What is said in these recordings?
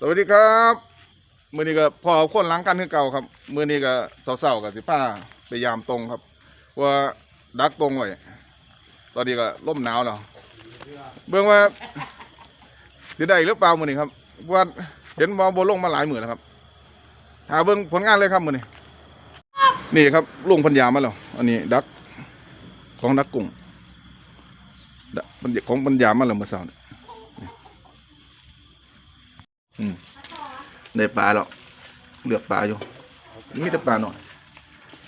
สวัสดีครับมือนี้ก็พอคนล้างกันคือเก่าครับมือนี้ก็เศร้าๆกับสิผ้าไปยามตรงครับ ว่าดักตรงไว้ตอนนี้ก็ล่มหนาวแล้วเบิ่งว่าสิได้หรือเปล่ามือนี้ครับว่าเห็นบ่บ่ลงมาหลายหมื้อแล้วครับหาเบิ่งผลงานเลยครับมือนี้นี่ครับลุงพันยามาแล้วอันนี้ดักของดักกุ้งดักของปัญญามาแล้วเมื่อเช้านี้ อืมได้ปลาแล้วเลือกปลาอยู่มีแต่ปลาหน่อย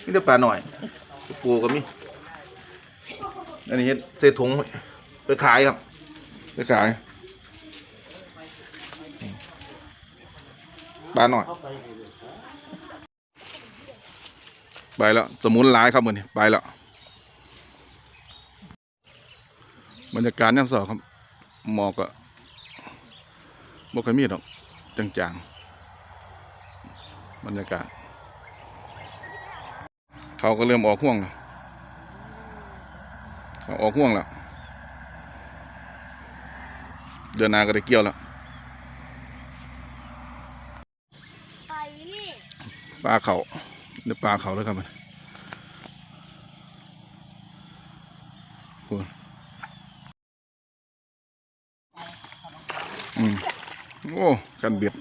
มีแต่ปลาหน่อย ปูก็มีอันนี้เฮ็ดใส่ถุงไปขายครับ ไปขายปลาหน่อยไปแล้วสมุนหลายครับมือนี้ไปแล้วบรรยากาศย่ำสอครับหมอกก็ บ่เคอยมีดอกจางๆ บรรยากาศ เขาก็เริ่มออกห่วงแล้วเขาออกห่วงแล้ว เดือนหนาก็ได้เกี่ยวแล้วไปนี่ปลาเขาเดี๋ยวปลาเขาเลยครับมันโอ้ยอืม โอ้กันเบียด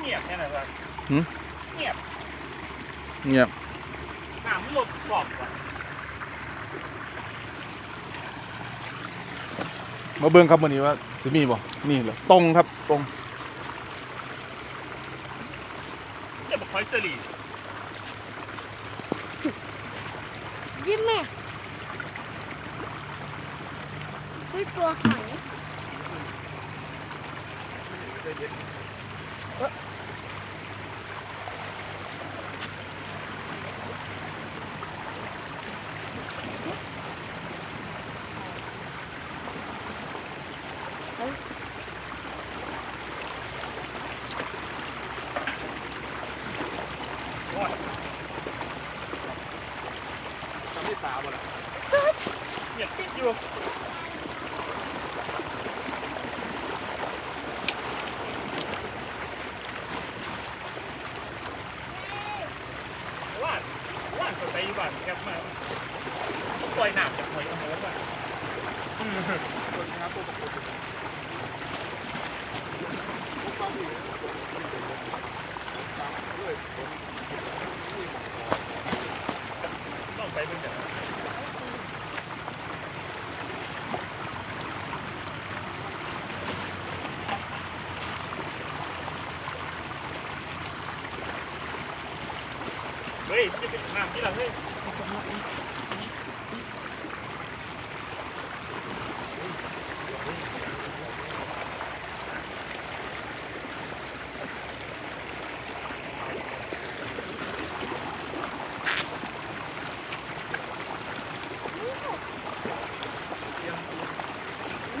เงียบแค่ไหนวะหืมเงียบ เงียบ น้ำหลบกรอบว่ะ มาเบิ่งครับวันนี้ว่าจะมีบ่นี่เหรอตรงครับตรงจะบอกคอยเสลียิ้มแม่ด้วยตัวหอยโอ้ยทำให้ ตาบ่ล่ะเงียบปิดอยู่ว่านว่านคนไปอยู่บ้านแคบมากปล่อยน้ำจากหอยกระโหงอะอืมคนครับตัวปกติต้องไปเป็นแบบนั้น เฮ้ยมันจะเป็นน้ำที่เราเฮ้ย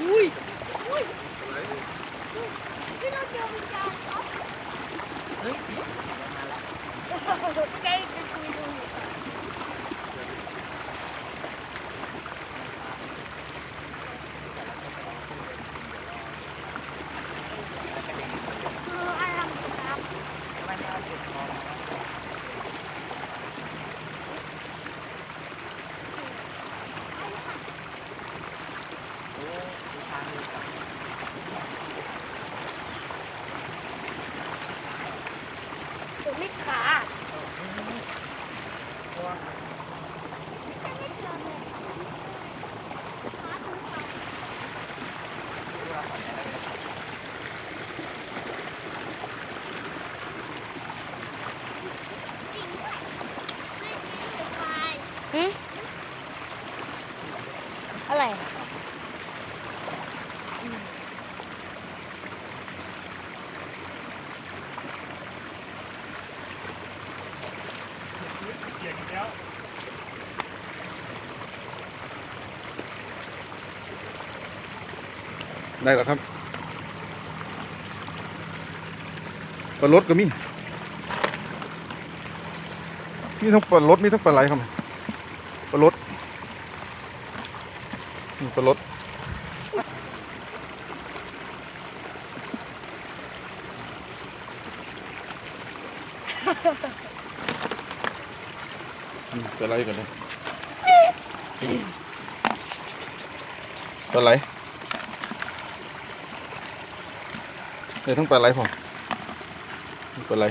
อุ้ยอุ้ยที่เราเจอวิญญาณเขาเฮ้ยใกล้ไปคุยดูอยู่คืออะไร ครับผมไม่ขา หืมอะไรเกียร์อีกแล้วได้แล้วครับปลารถก็มี มีทั้งปลารถมีทั้งปลาไหลครับ ปลารถนี่ปลารถนี่ปลาไหลกันเลยปลาไหลเนี่ยทั้งปลาไหลผมปลาไหล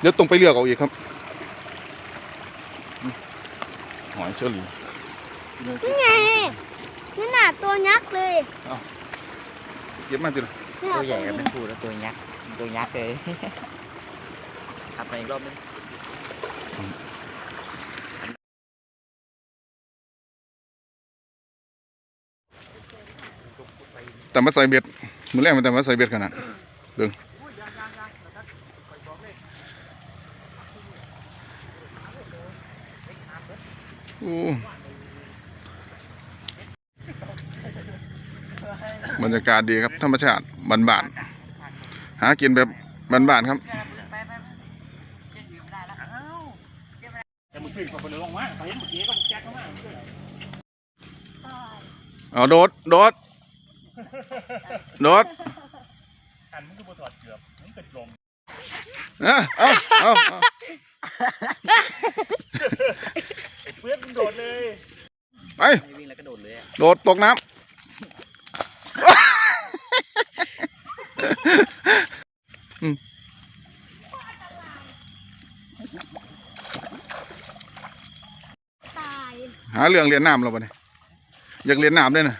เดี๋ยวตรงไปเลือกเอาอีกครับอืม หอยเชอรี่นี่ไงนี่น่ะตัวยักษ์เลยเก็บมาจิละนี่ตัวใหญ่น่ะกับเป็ บรรยากาศดีครับ ธรรมชาติบ้านหากินแบบบานๆครับาเขาเห็นเมื่อกี้ก็แจ็คเข้ามาเอาโดด โดด โดดอันมึงก็บ่ถอดเกือบมึงเป็นลมเอ้าเอาเอา เอาไอ้เพื่อนมึงโดดเลยไปไม่วิ่งแล้วกระโดดเลยอะโดดตกน้ำอืมตายหาเรื่องเรียนน้ำเราปะเนี่ยอยากเรียนน้ำด้วยนะ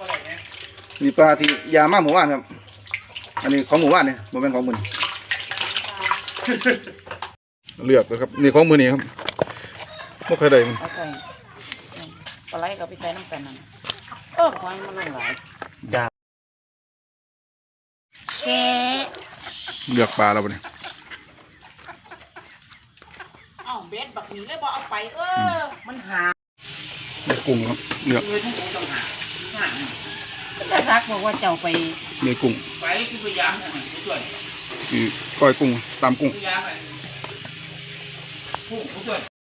ก็เลยเนี่ยนี่ปลาที่ยามาหมู่บ้านครับ อันนี้ของหมู่บ้านเนี่ยโมเป็นของมือนี่เลือกเลยครับนี่ของมือนี่ครับ พวกใครได้มันเอาใส่ปลาไหลกับไปใส่น้ำกันนั่นเออควายมันลงหลายแช่เลือกปลาเราปะเนี่ยเอ้าเบ็ดบักหนีเลยบอกเอาไปเออ มันหาเลือกกุ้งครับเลือกเลยทั้งหมดต้องหาหาใช่ทักบอกว่าเจ้าไปเลือกกุ้งไปคือพยายามทำไมช่วยคือก้อยกุ้งตามกุ้งพยายามไปผู้ผู้ช่วย